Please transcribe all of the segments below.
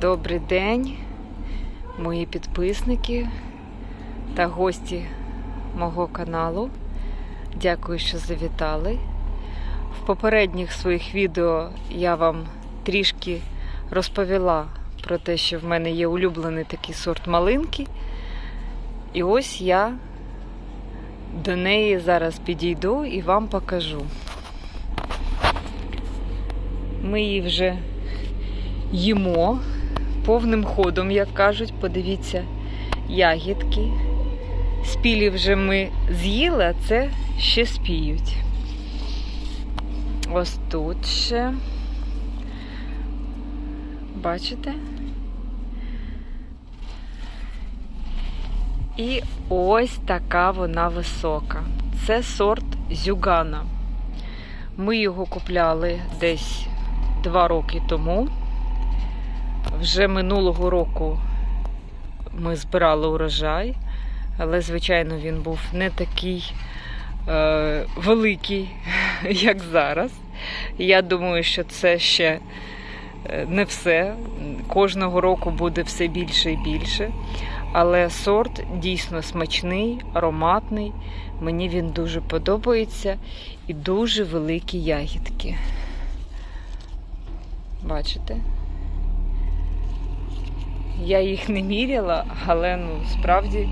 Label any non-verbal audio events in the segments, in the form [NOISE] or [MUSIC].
Добрий день, мої підписники та гості мого каналу. Дякую, що завітали. В попередніх своїх відео я вам трішки розповіла про те, що в мене є улюблений такий сорт малинки. І ось я до неї зараз підійду і вам покажу. Ми її вже їмо повним ходом, як кажуть, подивіться, ягідки. Спілі вже ми з'їли, а це ще спіють. Ось тут ще. Бачите? І ось така вона висока. Це сорт зюгана. Ми його купляли десь два роки тому. Вже минулого року ми збирали урожай, але, звичайно, він був не такий е, великий, [LAUGHS] як зараз. Я думаю, що це ще е, не все. Кожного року буде все більше і більше. Але сорт дійсно смачний, ароматний. Мені він дуже подобається і дуже великі ягідки. Бачите? Я їх не міряла, але ну, справді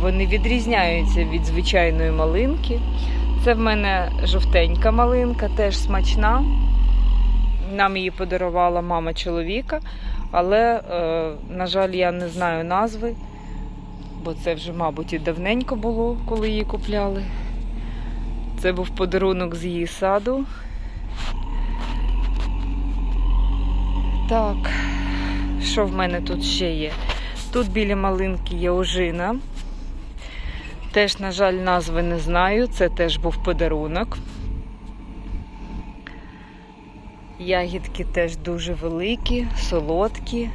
вони відрізняються від звичайної малинки. Це в мене жовтенька малинка, теж смачна. Нам її подарувала мама чоловіка, але, е, на жаль, я не знаю назви, бо це вже, мабуть, і давненько було, коли її купляли. Це був подарунок з її саду. Так, що в мене тут ще є? Тут біля малинки є ожина. Теж, на жаль, назви не знаю. Це теж був подарунок. Ягідки теж дуже великі, солодкі.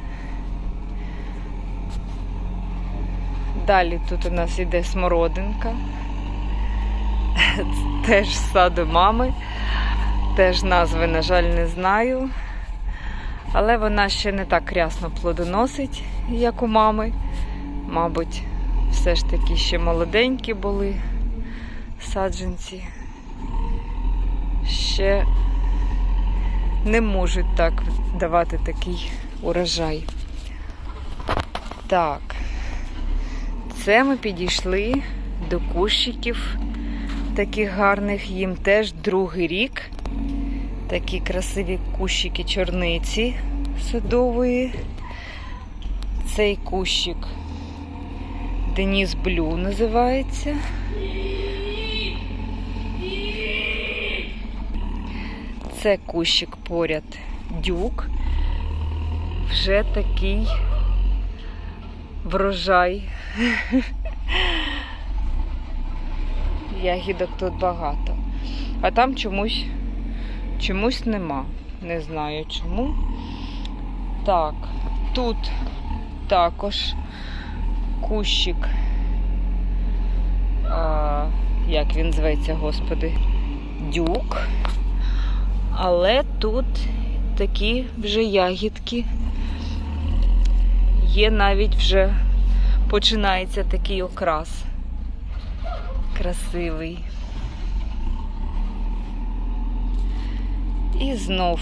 Далі тут у нас іде смородинка. [LAUGHS] Теж з саду мами. Теж назви, на жаль, не знаю. Але вона ще не так рясно плодоносить, як у мами. Мабуть, все ж таки ще молоденькі були саджанці. Ще не можуть так давати такий урожай. Так, це ми підійшли до кущиків таких гарних, їм теж другий рік. Такі красиві кущики чорниці садової. Цей кущик Деніс Блю називається. Це кущик поряд дюк. Вже такий врожай. [LAUGHS] Ягідок тут багато. А там чомусь чомусь нема. Не знаю чому. Так, тут також кущик. А, як він зветься, господи, дюк. Але тут такі вже ягідки. Є навіть вже починається такий окрас. Красивий. І знов.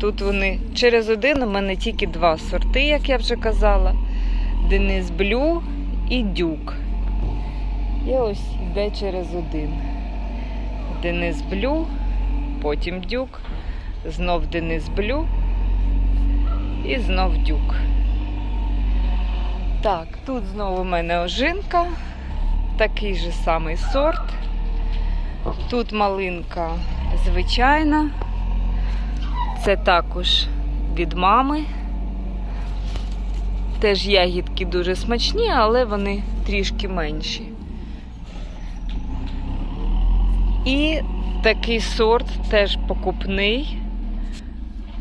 Тут вони через один у мене тільки два сорти, як я вже казала. Денис Блю і Дюк. І ось йде через один. Денис Блю, потім Дюк, знов Денис Блю і знов Дюк. Так, тут знову у мене ожинка, такий же самий сорт. Тут малинка звичайна. Це також від мами. Теж ягідки дуже смачні, але вони трішки менші. І такий сорт теж покупний,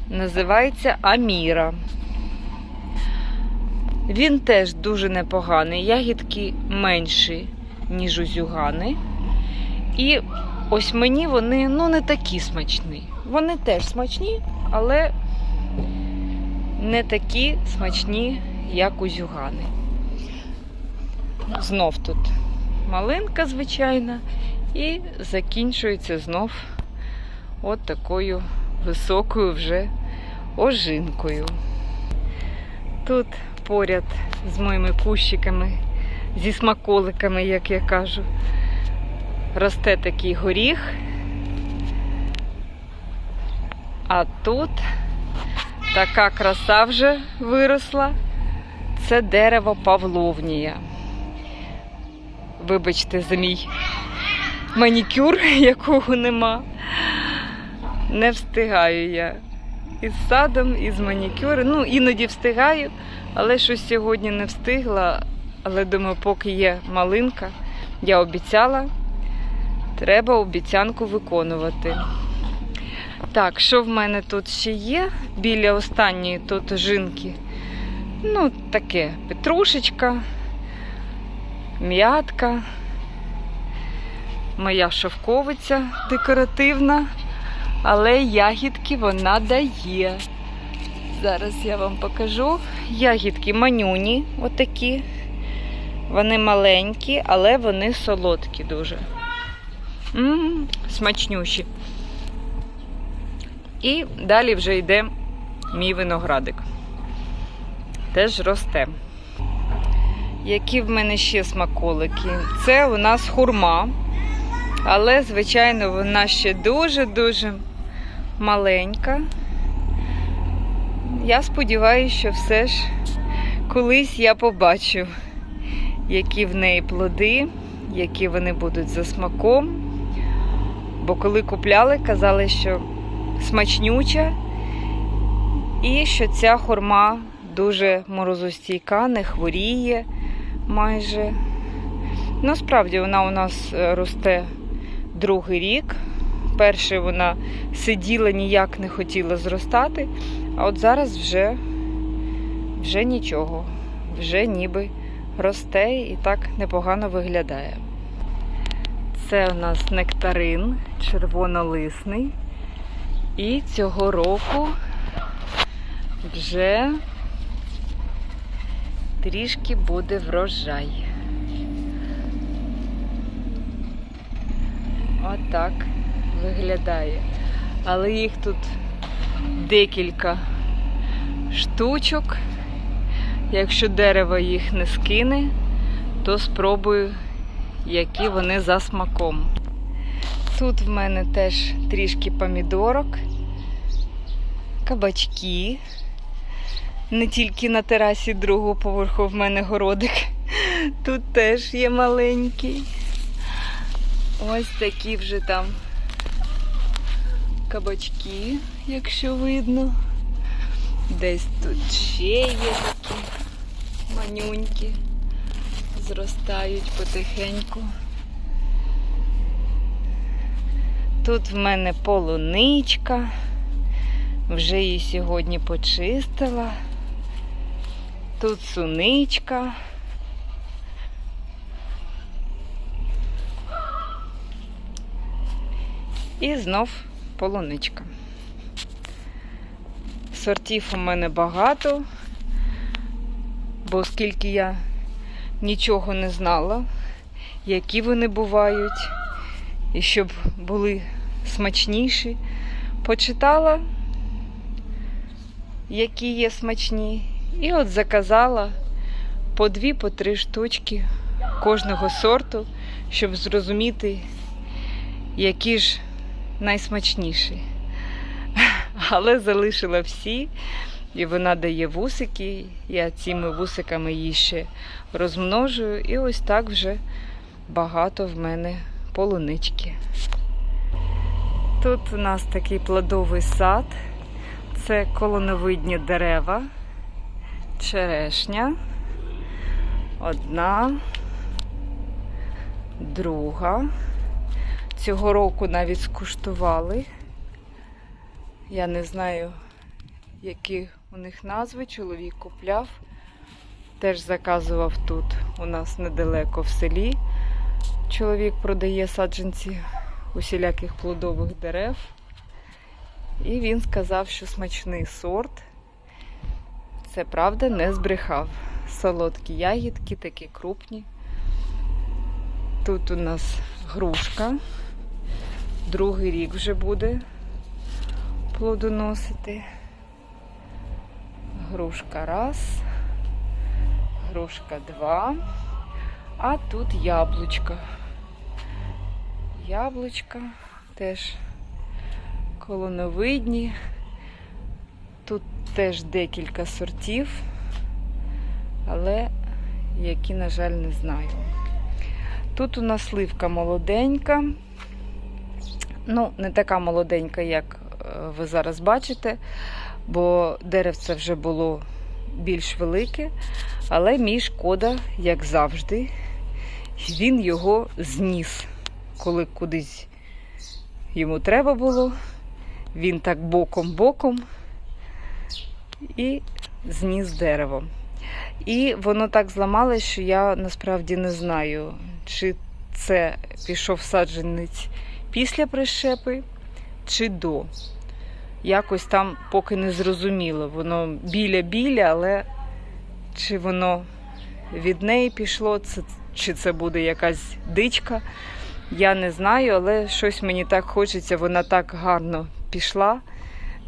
називається Аміра. Він теж дуже непоганий. Ягідки менші, ніж у зюгани. І ось мені вони ну, не такі смачні. Вони теж смачні, але не такі смачні, як у зюгани. Знов тут малинка, звичайна, і закінчується знов от такою високою вже ожинкою. Тут поряд з моїми кущиками, зі смаколиками, як я кажу, росте такий горіх. А тут така краса вже виросла. Це дерево Павловнія. Вибачте за мій манікюр, [LAUGHS] якого нема. Не встигаю я із садом, із манікюром. Ну, іноді встигаю, але щось сьогодні не встигла. Але думаю, поки є малинка, я обіцяла, треба обіцянку виконувати. Так, що в мене тут ще є? Біля останньої тут жинки. Ну, таке петрушечка, м'ятка, моя шовковиця декоративна, але ягідки вона дає. Зараз я вам покажу. Ягідки манюні, отакі. Вони маленькі, але вони солодкі дуже. М-м, смачнющі. І далі вже йде мій виноградик. Теж росте. Які в мене ще смаколики? Це у нас хурма, але, звичайно, вона ще дуже-дуже маленька. Я сподіваюся, що все ж колись я побачу, які в неї плоди, які вони будуть за смаком. Бо коли купляли, казали, що смачнюча, і що ця хурма дуже морозостійка, не хворіє майже. Ну, справді, вона у нас е, росте другий рік. Перший вона сиділа, ніяк не хотіла зростати, а от зараз вже, вже нічого, вже ніби росте і так непогано виглядає. Це у нас нектарин червонолисний. І цього року вже трішки буде врожай. Отак виглядає. Але їх тут декілька штучок. Якщо дерево їх не скине, то спробую, які вони за смаком. Тут в мене теж трішки помідорок, кабачки. Не тільки на терасі другого поверху в мене городик. Тут теж є маленький. Ось такі вже там кабачки, якщо видно. Десь тут ще є такі манюнькі, зростають потихеньку. Тут в мене полуничка. Вже її сьогодні почистила. Тут суничка. І знов полуничка. Сортів у мене багато, бо оскільки я нічого не знала, які вони бувають, і щоб були смачніші, почитала, які є смачні, і от заказала по дві, по три штучки кожного сорту, щоб зрозуміти, які ж найсмачніші. [LAUGHS] Але залишила всі, і вона дає вусики. Я цими вусиками її ще розмножую. І ось так вже багато в мене полунички. Тут у нас такий плодовий сад. Це колоновидні дерева, черешня. Одна, друга. Цього року навіть скуштували. Я не знаю, які у них назви. Чоловік купляв. Теж заказував тут у нас недалеко в селі. Чоловік продає саджанці усіляких плодових дерев. І він сказав, що смачний сорт. Це правда не збрехав. Солодкі ягідки, такі крупні. Тут у нас грушка. Другий рік вже буде плодоносити. Грушка раз, грушка два, а тут яблучко. Яблучка теж колоновидні. Тут теж декілька сортів, але які, на жаль, не знаю. Тут у нас сливка молоденька. Ну, не така молоденька, як е, ви зараз бачите, бо деревце вже було більш велике, але мій шкода, як завжди, він його зніс, коли кудись йому треба було. Він так боком-боком і зніс дерево. І воно так зламалось, що я насправді не знаю, чи це пішов саджанець після прищепи, чи до. Якось там поки не зрозуміло. Воно біля-біля, але чи воно від неї пішло, це- чи це буде якась дичка, я не знаю, але щось мені так хочеться, вона так гарно пішла,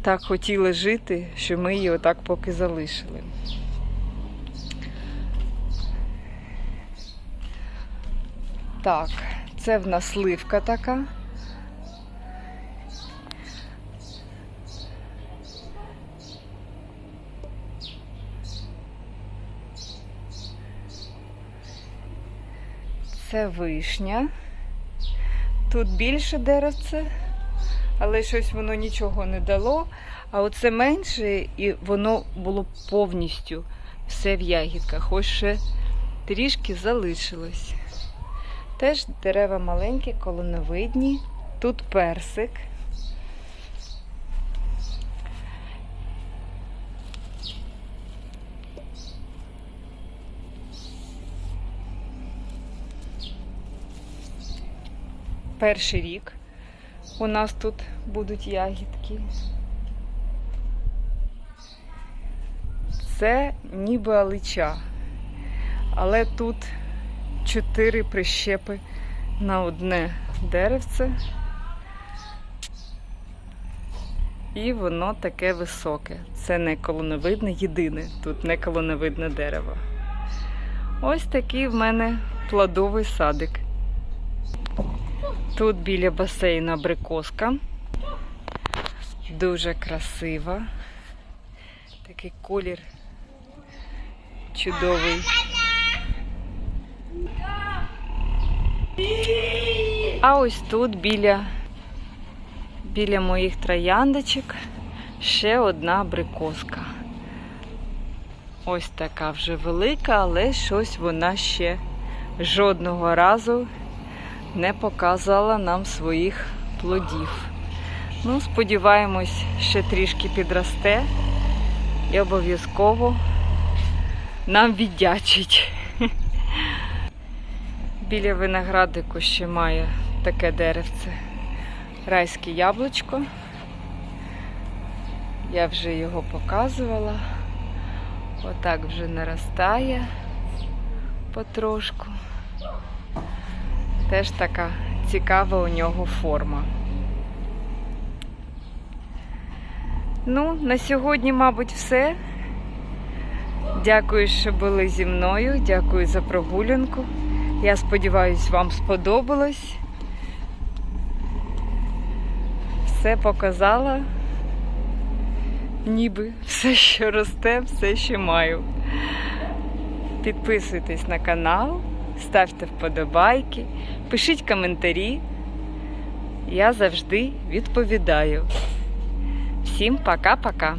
так хотіла жити, що ми її отак поки залишили. Так, це в нас сливка така. Це вишня. Тут більше деревце, але щось воно нічого не дало. А оце менше, і воно було повністю все в ягідках. Ось ще трішки залишилось. Теж дерева маленькі, колоновидні. Тут персик. Перший рік у нас тут будуть ягідки. Це ніби алича, але тут чотири прищепи на одне деревце. І воно таке високе. Це не колоновидне, єдине. Тут не колоновидне дерево. Ось такий в мене плодовий садик. Тут біля басейну абрикоска. Дуже красива. Такий колір чудовий. А ось тут біля, біля моїх трояндочок ще одна абрикоска. Ось така вже велика, але щось вона ще жодного разу не показала нам своїх плодів. Ну, сподіваємось, ще трішки підросте і обов'язково нам віддячить. [LAUGHS] Біля виноградику ще має таке деревце. Райське яблучко. Я вже його показувала. Отак вже наростає потрошку. Теж така цікава у нього форма. Ну, на сьогодні, мабуть, все. Дякую, що були зі мною. Дякую за прогулянку. Я сподіваюся, вам сподобалось. Все показала. Ніби все, що росте, все, що маю. Підписуйтесь на канал, ставте вподобайки, пишіть коментарі. Я завжди відповідаю. Всім пока-пока.